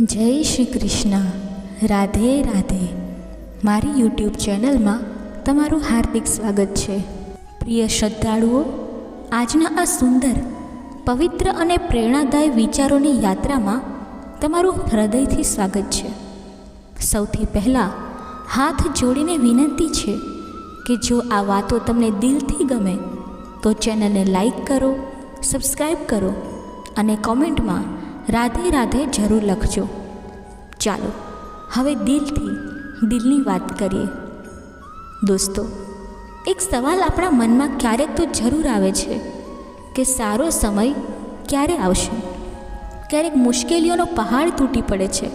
જય શ્રી કૃષ્ણ. રાધે રાધે. મારી યુટ્યુબ ચેનલમાં તમારું હાર્દિક સ્વાગત છે. પ્રિય શ્રદ્ધાળુઓ, આજના આ સુંદર, પવિત્ર અને પ્રેરણાદાયી વિચારોની યાત્રામાં તમારું હૃદયથી સ્વાગત છે. સૌથી પહેલાં હાથ જોડીને વિનંતી છે કે જો આ વાતો તમને દિલથી ગમે, તો ચેનલને લાઈક કરો સબસ્ક્રાઈબ કરો અને કોમેન્ટમાં રાધે રાધે જરૂર લખજો. ચાલો, હવે દિલથી દિલની વાત કરીએ. દોસ્તો, એક સવાલ આપણા મનમાં ક્યારેક તો જરૂર આવે છે કે સારો સમય ક્યારે આવશે? ક્યારેક મુશ્કેલીઓનો પહાડ તૂટી પડે છે.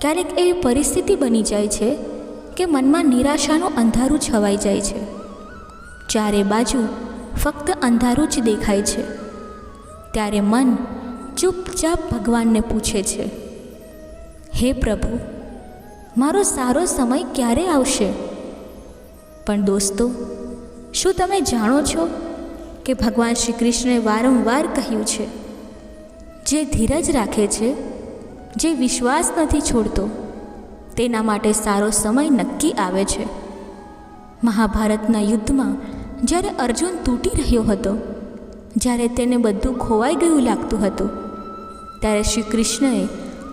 ક્યારેક એવી પરિસ્થિતિ બની જાય છે કે મનમાં નિરાશાનું અંધારું છવાઈ જાય છે. ચારે બાજુ ફક્ત અંધારું જ દેખાય છે. ત્યારે મન ચૂપચાપ ભગવાનને પૂછે છે, હે પ્રભુ, મારો સારો સમય ક્યારે આવશે? પણ દોસ્તો, શું તમે જાણો છો કે ભગવાન શ્રી કૃષ્ણે વારંવાર કહ્યું છે, જે ધીરજ રાખે છે, જે વિશ્વાસ નથી છોડતો, તેના માટે સારો સમય નક્કી આવે છે. મહાભારતના યુદ્ધમાં જ્યારે અર્જુન તૂટી રહ્યો હતો, જ્યારે તેને બધું ખોવાઈ ગયું લાગતું હતું ત્યારે શ્રી કૃષ્ણએ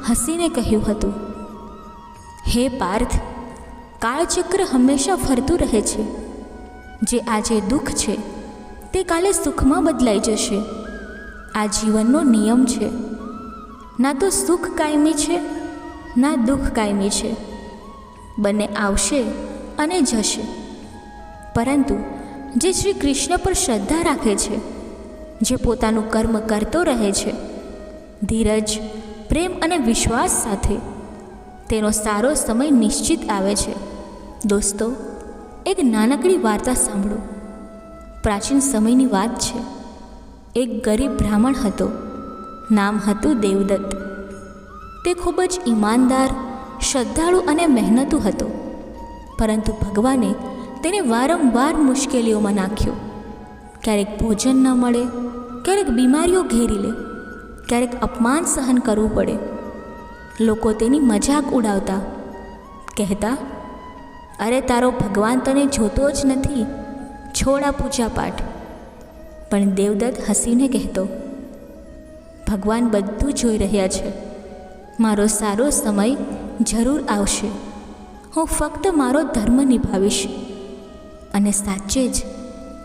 હસીને કહ્યું હતું, હે પાર્થ, કાળચક્ર હંમેશા ફરતું રહે છે. જે આજે દુઃખ છે, તે કાલે સુખમાં બદલાઈ જશે. આ જીવનનો નિયમ છે. ના તો સુખ કાયમી છે, ના દુઃખ કાયમી છે. બંને આવશે અને જશે. પરંતુ જે શ્રી કૃષ્ણ પર શ્રદ્ધા રાખે છે, જે પોતાનું કર્મ કરતો રહે છે ધીરજ, પ્રેમ અને વિશ્વાસ સાથે. તેનો સારો સમય નિશ્ચિત આવે છે. દોસ્તો, એક નાનકડી વાર્તા સાંભળો. પ્રાચીન સમયની વાત છે. એક ગરીબ બ્રાહ્મણ હતો. નામ હતું દેવદત્ત. તે ખૂબ જ ઈમાનદાર, શ્રદ્ધાળુ અને મહેનતુ હતો. પરંતુ ભગવાને તેને વારંવાર મુશ્કેલીઓમાં નાખ્યો. ક્યારેક ભોજન ન મળે, ક્યારેક બીમારીઓ ઘેરી લે. ક્યારેક અપમાન સહન કરવું પડે. લોકો તેની મજાક ઉડાવતા, કહેતા, અરે, તારો ભગવાન તને જોતો જ નથી. છોડા પૂજા પાઠ. પણ દેવદત્ત હસીને કહેતો, ભગવાન બધું જોઈ રહ્યા છે. મારો સારો સમય જરૂર આવશે. હું ફક્ત મારો ધર્મ નિભાવીશ. અને સાચે જ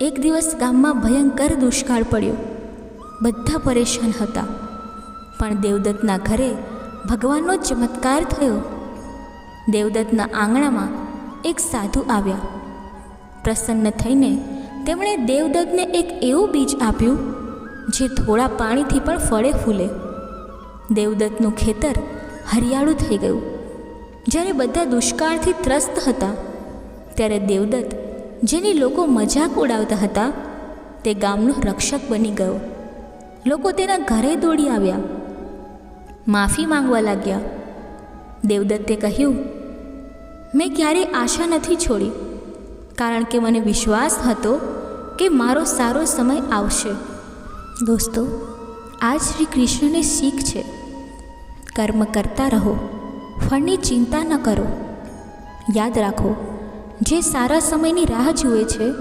એક દિવસ ગામમાં ભયંકર દુષ્કાળ પડ્યો. બધા પરેશાન હતા. પણ દેવદત્તના ઘરે ભગવાનનો ચમત્કાર થયો. દેવદત્તના આંગણામાં એક સાધુ આવ્યા. પ્રસન્ન થઈને તેમણે દેવદત્તને એક એવું બીજ આપ્યું, જે થોડા પાણીથી પણ ફળે ફૂલે. દેવદત્તનું ખેતર હરિયાળું થઈ ગયું. જ્યારે બધા દુષ્કાળથી ત્રસ્ત હતા, ત્યારે દેવદત્ત જેની લોકો મજાક ઉડાવતા હતા, તે ગામનો રક્ષક બની ગયો. લોકો તેના ઘરે દોડી આવ્યા. માફી માંગવા લાગ્યા. દેવદત્તે કહ્યું, મેં ક્યારેય આશા નથી છોડી, કારણ કે મને વિશ્વાસ હતો કે મારો સારો સમય આવશે. દોસ્તો આ શ્રી કૃષ્ણની શીખ છે. કર્મ કરતા રહો, ફળની ચિંતા ન કરો. યાદ રાખો, જે સારા સમયની રાહ જુએ છે,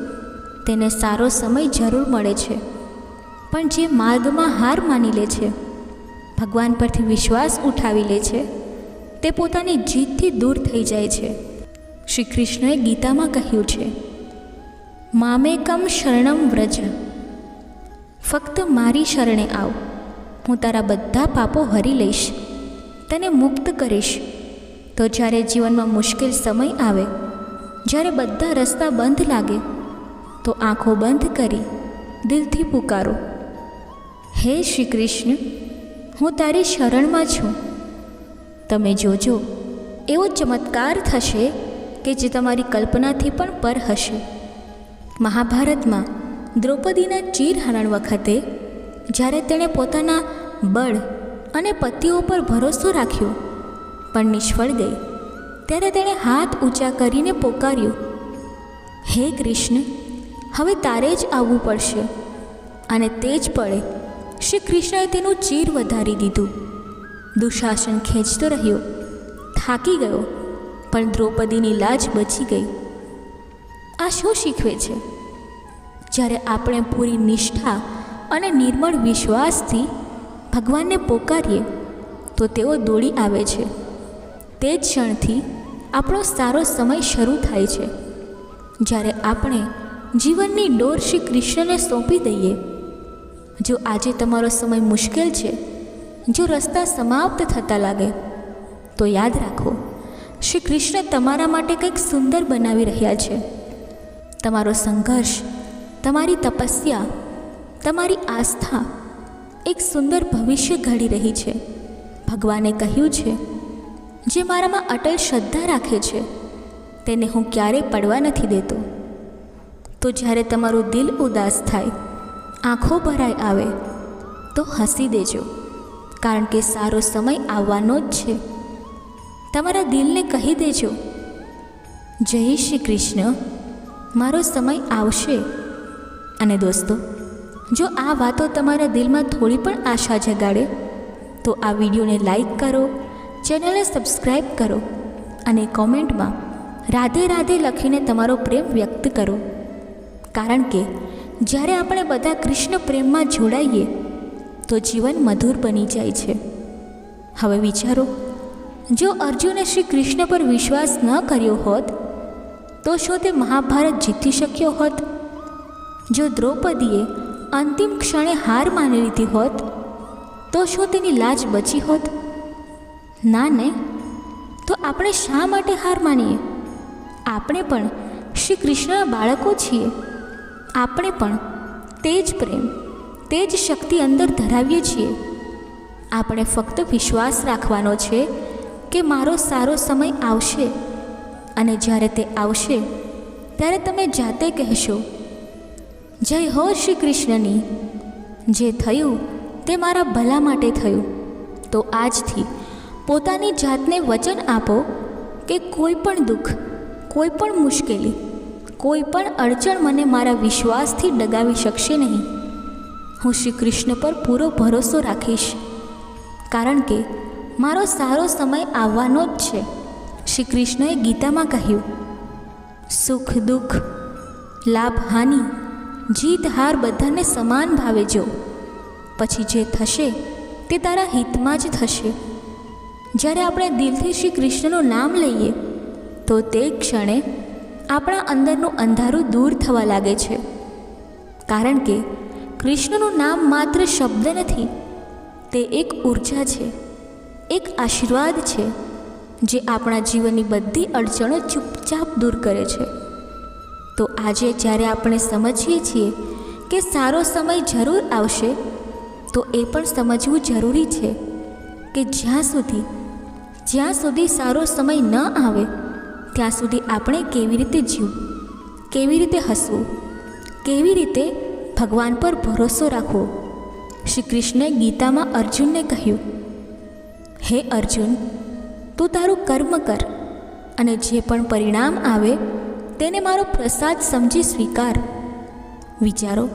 તેને સારો સમય જરૂર મળે છે. પણ જે માર્ગમાં હાર માની લે છે ભગવાન પરથી વિશ્વાસ ઉઠાવી લે છે. તે પોતાની જીતથી દૂર થઈ જાય છે. શ્રી કૃષ્ણએ ગીતામાં કહ્યું છે મામેકમ શરણમ વ્રજ. ફક્ત મારી શરણે આવ. હું તારા બધા પાપો હરી લઈશ. તને મુક્ત કરીશ. તો જ્યારે જીવનમાં મુશ્કેલ સમય આવે, જ્યારે બધા રસ્તા બંધ લાગે, તો આંખો બંધ કરી દિલથી પુકારો. હે શ્રી કૃષ્ણ હું તારી શરણમાં છું. તમે જોજો, એવો ચમત્કાર થશે કે જે તમારી કલ્પનાથી પણ પર હશે. મહાભારતમાં દ્રૌપદીના ચીરહરણ વખતે, જ્યારે તેણે પોતાના બળ અને પતિઓ પર ભરોસો રાખ્યો, પણ નિષ્ફળ ગઈ. ત્યારે તેણે હાથ ઊંચા કરીને પોકાર્યો, હે કૃષ્ણ, હવે તારે જ આવવું પડશે. અને તે જ પળે શ્રી કૃષ્ણએ તેનું ચીર વધારી દીધું. દુશાસન ખેંચતો રહ્યો. થાકી ગયો, પણ દ્રૌપદીની લાજ બચી ગઈ. આ શું શીખવે છે? જ્યારે આપણે પૂરી નિષ્ઠા અને નિર્મળ વિશ્વાસથી ભગવાનને પોકારીએ, તો તેઓ દોડી આવે છે. તે જ ક્ષણથી આપણો સારો સમય શરૂ થાય છે. જ્યારે આપણે જીવનની ડોર શ્રી કૃષ્ણને સોંપી દઈએ જો આજે તમારો સમય મુશ્કેલ છે, જો રસ્તા સમાપ્ત થતા લાગે, તો યાદ રાખો, શ્રી કૃષ્ણ તમારા માટે કંઈક સુંદર બનાવી રહ્યા છે. તમારો સંઘર્ષ, તમારી તપસ્યા, તમારી આસ્થા, એક સુંદર ભવિષ્ય ઘડી રહી છે. ભગવાને કહ્યું છે, જે મારામાં અટલ શ્રદ્ધા રાખે છે, તેને હું ક્યારેય પડવા નથી દેતો. તો જ્યારે તમારું દિલ ઉદાસ થાય આંખો ભરાઈ આવે, તો હસી દેજો, કારણ કે સારો સમય આવવાનો જ છે. તમારા દિલને કહી દેજો, જય શ્રી કૃષ્ણ, મારો સમય આવશે. અને દોસ્તો, જો આ વાતો તમારા દિલમાં થોડી પણ આશા જગાડે, તો આ વિડીયોને લાઈક કરો, ચેનલને સબસ્ક્રાઈબ કરો અને કોમેન્ટમાં રાધે રાધે લખીને તમારો પ્રેમ વ્યક્ત કરો. કારણ કે જ્યારે આપણે બધા કૃષ્ણ પ્રેમમાં જોડાઈએ, તો જીવન મધુર બની જાય છે. હવે વિચારો, જો અર્જુને શ્રી કૃષ્ણ પર વિશ્વાસ ન કર્યો હોત, તો શું તે મહાભારત જીતી શક્યો હોત? જો દ્રૌપદીએ અંતિમ ક્ષણે હાર માની લીધી હોત, તો શું તેની લાજ બચી હોત? ના ને? તો આપણે શા માટે હાર માનીએ? આપણે પણ શ્રી કૃષ્ણના બાળકો છીએ. આપણે પણ તે જ પ્રેમ, તે જ શક્તિ અંદર ધરાવીએ છીએ. આપણે ફક્ત વિશ્વાસ રાખવાનો છે કે મારો સારો સમય આવશે અને જ્યારે તે આવશે, ત્યારે તમે જાતે કહેશો, જય હો શ્રી કૃષ્ણની. જે થયું તે મારા ભલા માટે થયું. તો આજથી પોતાની જાતને વચન આપો કે કોઈ પણ દુઃખ, કોઈ પણ મુશ્કેલી કોઈ પણ અડચણ મને મારા વિશ્વાસથી ડગાવી શકશે નહીં. હું શ્રી કૃષ્ણ પર પૂરો ભરોસો રાખીશ. કારણ કે મારો સારો સમય આવવાનો જ છે. શ્રી કૃષ્ણએ ગીતામાં કહ્યું, સુખ, દુઃખ, લાભ, હાનિ, જીત, હાર બધાને સમાન ભાવે જો. પછી જે થશે તે તારા હિતમાં જ થશે. જ્યારે આપણે દિલથી શ્રી કૃષ્ણનું નામ લઈએ, તો તે ક્ષણે આપણા અંદરનું અંધારું દૂર થવા લાગે છે. કારણ કે કૃષ્ણનું નામ માત્ર શબ્દ નથી, તે એક ઊર્જા છે, એક આશીર્વાદ છે, જે આપણા જીવનની બધી અડચણો ચૂપચાપ દૂર કરે છે. તો આજે જ્યારે આપણે સમજીએ છીએ કે સારો સમય જરૂર આવશે, તો એ પણ સમજવું જરૂરી છે કે જ્યાં સુધી જ્યાં સુધી સારો સમય ન આવે ત્યાં સુધી આપણે કેવી રીતે જીવવું કેવી રીતે હસવું? કેવી રીતે ભગવાન પર ભરોસો રાખવો? શ્રી કૃષ્ણે ગીતામાં અર્જુનને કહ્યું, હે અર્જુન, તું તારું કર્મ કર અને જે પણ પરિણામ આવે તેને મારો પ્રસાદ સમજી સ્વીકાર. વિચારો,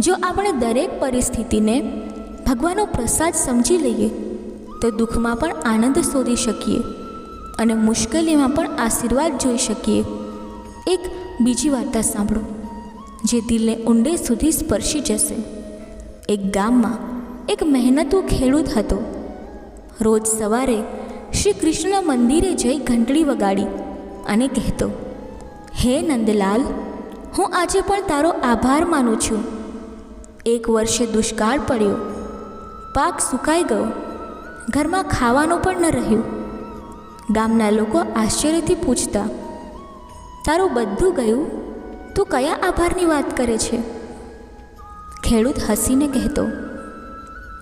જો આપણે દરેક પરિસ્થિતિને ભગવાનનો પ્રસાદ સમજી લઈએ, તો દુઃખમાં પણ આનંદ શોધી શકીએ. અને મુશ્કેલીમાં પણ આશીર્વાદ જોઈ શકીએ. એક બીજી વાર્તા સાંભળો, જે દિલને ઊંડે સુધી સ્પર્શી જશે. એક ગામમાં એક મહેનતુ ખેડૂત હતો. રોજ સવારે શ્રી કૃષ્ણ મંદિરે જઈ ઘંટડી વગાડી અને કહેતો, હે નંદલાલ, હું આજે પણ તારો આભાર માનું છું. એક વર્ષે દુષ્કાળ પડ્યો, પાક સુકાઈ ગયો, ઘરમાં ખાવાનું પણ ન રહ્યું. ગામના લોકો આશ્ચર્યથી પૂછતા, તારું બધું ગયું? તું કયા આભારની વાત કરે છે? ખેડૂત હસીને કહેતો,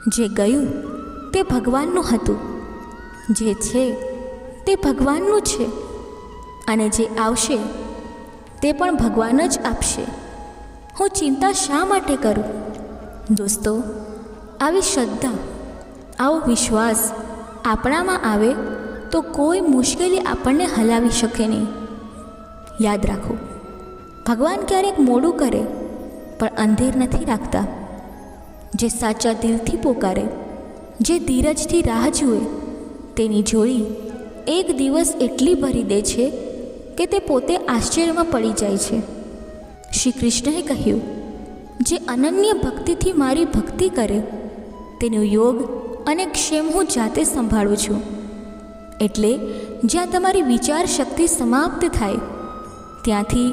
જે ગયું તે ભગવાનનું હતું, જે છે તે ભગવાનનું છે, અને જે આવશે તે પણ ભગવાન જ આપશે. હું ચિંતા શા માટે કરું? દોસ્તો, આવી શ્રદ્ધા, આવો વિશ્વાસ આપણામાં આવે તો કોઈ મુશ્કેલી આપણને હલાવી શકે નહીં. યાદ રાખો, ભગવાન ક્યારેક મોડું કરે, પણ અંધેર નથી રાખતા. જે સાચા દિલથી પોકારે, જે ધીરજથી રાહ જુએ, તેની જોડી એક દિવસ એટલી ભરી દે છે કે તે પોતે આશ્ચર્યમાં પડી જાય છે. શ્રી કૃષ્ણએ કહ્યું, જે અનન્ય ભક્તિથી મારી ભક્તિ કરે, તેનો યોગ અને ક્ષેમ હું જાતે સંભાળું છું. એટલે જ્યાં તમારી વિચાર શક્તિ સમાપ્ત થાય, ત્યાંથી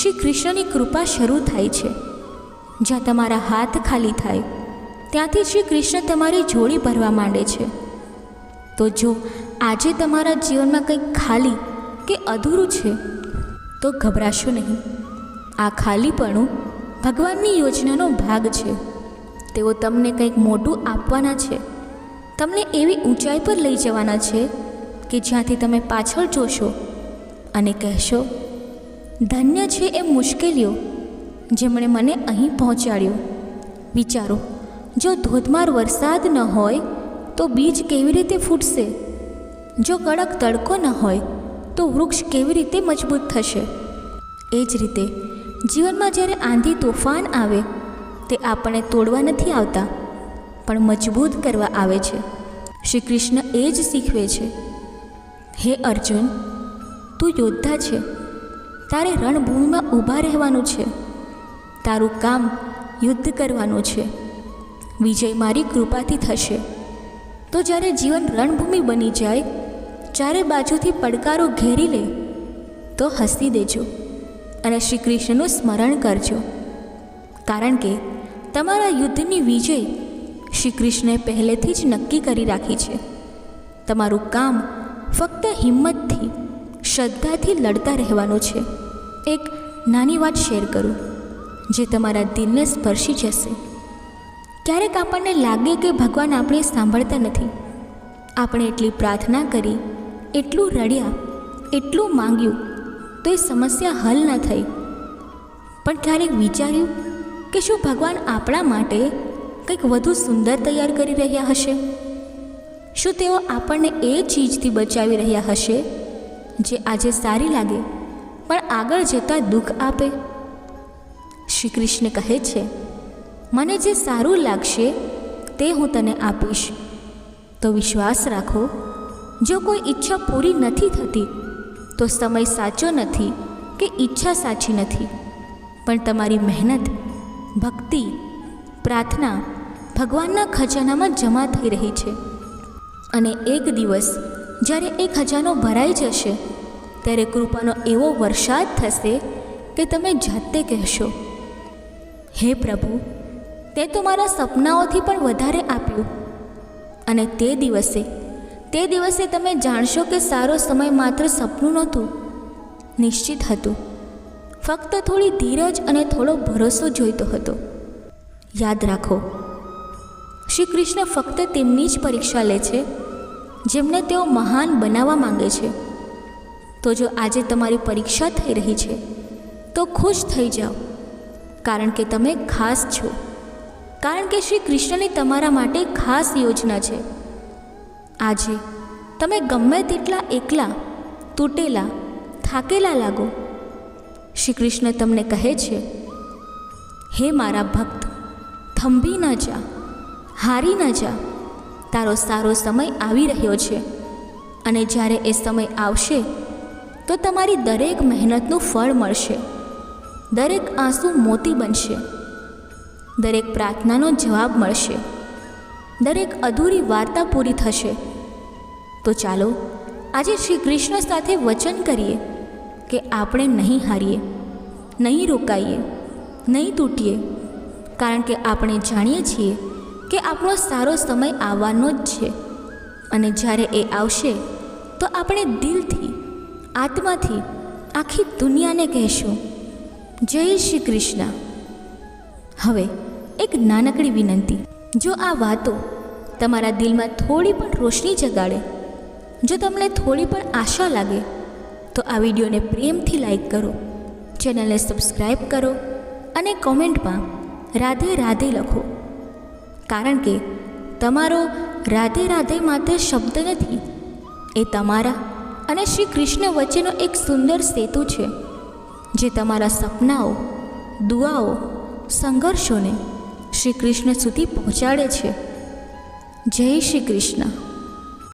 શ્રી કૃષ્ણની કૃપા શરૂ થાય છે. જ્યાં તમારા હાથ ખાલી થાય, ત્યાંથી શ્રી કૃષ્ણ તમારી જોડી ભરવા માંડે છે. તો જો આજે તમારા જીવનમાં કંઈક ખાલી કે અધૂરું છે, તો ગભરાશો નહીં. આ ખાલીપણું ભગવાનની યોજનાનો ભાગ છે. તેઓ તમને કંઈક મોટું આપવાના છે. તમને એવી ઊંચાઈ પર લઈ જવાના છે કે જ્યાંથી તમે પાછળ જોશો અને કહેશો, ધન્ય છે એ મુશ્કેલીઓ જેમણે મને અહીં પહોંચાડ્યો. વિચારો, જો ધોધમાર વરસાદ ન હોય તો બીજ કેવી રીતે ફૂટશે? જો કડક તડકો ન હોય તો વૃક્ષ કેવી રીતે મજબૂત થશે? એ જ રીતે, જીવનમાં જ્યારે આંધી તોફાન આવે, તે આપણને તોડવા નથી આવતા, પણ મજબૂત કરવા આવે છે. શ્રી કૃષ્ણ એ જ શીખવે છે. હે અર્જુન, તું યોદ્ધા છે. તારે રણભૂમિમાં ઊભા રહેવાનું છે. તારું કામ યુદ્ધ કરવાનું છે. વિજય મારી કૃપાથી થશે. તો જ્યારે જીવન રણભૂમિ બની જાય, ચારે બાજુથી પડકારો ઘેરી લે, તો હસી દેજો અને શ્રી કૃષ્ણનું સ્મરણ કરજો. કારણ કે તમારા યુદ્ધની વિજય શ્રી કૃષ્ણે પહેલેથી જ નક્કી કરી રાખી છે. તમારું કામ ફક્ત હિંમતથી, શ્રદ્ધાથી લડતા રહેવાનું છે. એક નાની વાત શેર કરું, જે તમારા દિલને સ્પર્શી જશે. ક્યારેક આપણને લાગે કે ભગવાન આપણે સાંભળતા નથી. આપણે એટલી પ્રાર્થના કરી, એટલું રડ્યા, એટલું માંગ્યું, તો એ સમસ્યા હલ ન થઈ. પણ ક્યારેક વિચાર્યું કે શું ભગવાન આપણા માટે કંઈક વધુ સુંદર તૈયાર કરી રહ્યા હશે? શું તેઓ આપણને એ ચીજથી બચાવી રહ્યા હશે, જે આજે સારી લાગે, પણ આગળ જતાં દુઃખ આપે? શ્રી કૃષ્ણ કહે છે, મને જે સારું લાગશે, તે હું તને આપીશ. તો વિશ્વાસ રાખો, જો કોઈ ઈચ્છા પૂરી નથી થતી, તો સમય સાચો નથી કે ઈચ્છા સાચી નથી. પણ તમારી મહેનત, ભક્તિ, પ્રાર્થના ભગવાનના ખજાનામાં જમા થઈ રહી છે. અને એક દિવસ જ્યારે એ ખજાનો ભરાઈ જશે, ત્યારે કૃપાનો એવો વરસાદ થશે કે તમે જાતે કહેશો, હે પ્રભુ, તે તો મારા સપનાઓથી પણ વધારે આપ્યું. અને તે દિવસે તે દિવસે તમે જાણશો કે સારો સમય માત્ર સપનું નહોતું, નિશ્ચિત હતું. ફક્ત થોડી ધીરજ અને થોડો ભરોસો જોઈતો હતો. યાદ રાખો, શ્રી કૃષ્ણ ફક્ત તેમની જ પરીક્ષા લે છે જેમને તેઓ મહાન બનાવવા માંગે છે. તો જો આજે તમારી પરીક્ષા થઈ રહી છે, તો ખુશ થઈ જાઓ. કારણ કે તમે ખાસ છો. કારણ કે શ્રી કૃષ્ણની તમારા માટે ખાસ યોજના છે. આજે તમે ગમે તેટલા એકલા, તૂટેલા, થાકેલા લાગો. શ્રી કૃષ્ણ તમને કહે છે, હે મારા ભક્ત, થંભી ન જા, હારી ન જા. તારો સારો સમય આવી રહ્યો છે. અને જ્યારે એ સમય આવશે, તો તમારી દરેક મહેનતનું ફળ મળશે. દરેક આંસુ મોતી બનશે. દરેક પ્રાર્થનાનો જવાબ મળશે. દરેક અધૂરી વાર્તા પૂરી થશે. તો ચાલો, આજે શ્રી કૃષ્ણ સાથે વચન કરીએ કે આપણે નહીં હારીએ, નહીં રોકાઈએ, નહીં તૂટીએ. કારણ કે આપણે જાણીએ છીએ કે આપણો સારો સમય આવવાનો જ છે. અને જ્યારે એ આવશે, તો આપણે દિલથી, આત્માથી આખી દુનિયાને કહેશું, જય શ્રી કૃષ્ણ. હવે એક નાનકડી વિનંતી. જો આ વાતો તમારા દિલમાં થોડી પણ રોશની જગાડે, જો તમને થોડી પણ આશા લાગે, તો આ વિડીયોને પ્રેમથી લાઈક કરો, ચેનલને સબસ્ક્રાઈબ કરો અને કોમેન્ટમાં રાધે રાધે લખો. કારણ કે તમારો રાધે રાધે માત્ર શબ્દ નથી, એ તમારા અને શ્રી કૃષ્ણ વચ્ચેનો એક સુંદર સેતુ છે, જે તમારા સપનાઓ, દુઆઓ, સંઘર્ષોને શ્રી કૃષ્ણ સુધી પહોંચાડે છે. જય શ્રી કૃષ્ણ.